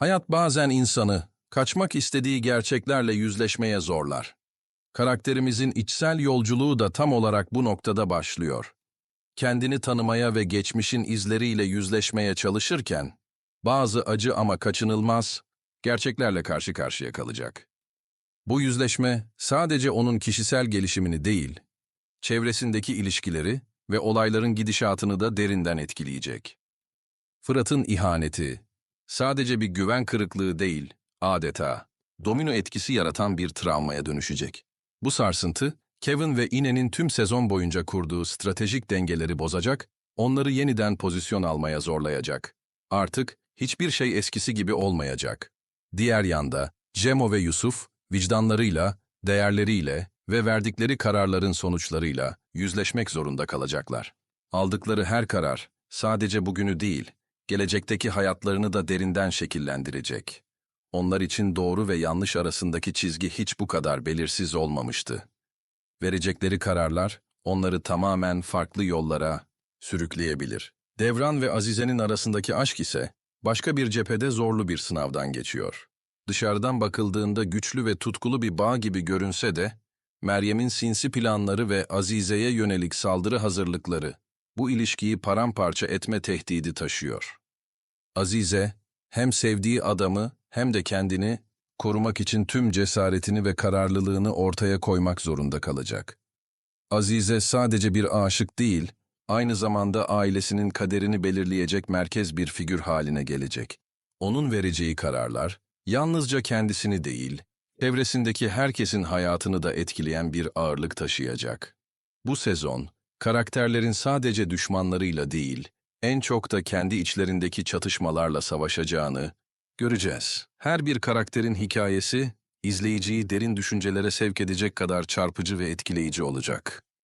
Hayat bazen insanı, kaçmak istediği gerçeklerle yüzleşmeye zorlar. Karakterimizin içsel yolculuğu da tam olarak bu noktada başlıyor. Kendini tanımaya ve geçmişin izleriyle yüzleşmeye çalışırken, bazı acı ama kaçınılmaz, gerçeklerle karşı karşıya kalacak. Bu yüzleşme sadece onun kişisel gelişimini değil, çevresindeki ilişkileri ve olayların gidişatını da derinden etkileyecek. Fırat'ın ihaneti, sadece bir güven kırıklığı değil, adeta domino etkisi yaratan bir travmaya dönüşecek. Bu sarsıntı, Kevin ve Ine'nin tüm sezon boyunca kurduğu stratejik dengeleri bozacak, onları yeniden pozisyon almaya zorlayacak. Artık hiçbir şey eskisi gibi olmayacak. Diğer yanda, Cemo ve Yusuf, vicdanlarıyla, değerleriyle ve verdikleri kararların sonuçlarıyla yüzleşmek zorunda kalacaklar. Aldıkları her karar, sadece bugünü değil, gelecekteki hayatlarını da derinden şekillendirecek. Onlar için doğru ve yanlış arasındaki çizgi hiç bu kadar belirsiz olmamıştı. Verecekleri kararlar, onları tamamen farklı yollara sürükleyebilir. Devran ve Azize'nin arasındaki aşk ise, başka bir cephede zorlu bir sınavdan geçiyor. Dışarıdan bakıldığında güçlü ve tutkulu bir bağ gibi görünse de, Meryem'in sinsi planları ve Azize'ye yönelik saldırı hazırlıkları, bu ilişkiyi paramparça etme tehdidi taşıyor. Azize, hem sevdiği adamı hem de kendini korumak için tüm cesaretini ve kararlılığını ortaya koymak zorunda kalacak. Azize sadece bir aşık değil, aynı zamanda ailesinin kaderini belirleyecek merkez bir figür haline gelecek. Onun vereceği kararlar, yalnızca kendisini değil, çevresindeki herkesin hayatını da etkileyen bir ağırlık taşıyacak. Bu sezon, karakterlerin sadece düşmanlarıyla değil, en çok da kendi içlerindeki çatışmalarla savaşacağını göreceğiz. Her bir karakterin hikayesi, izleyiciyi derin düşüncelere sevk edecek kadar çarpıcı ve etkileyici olacak.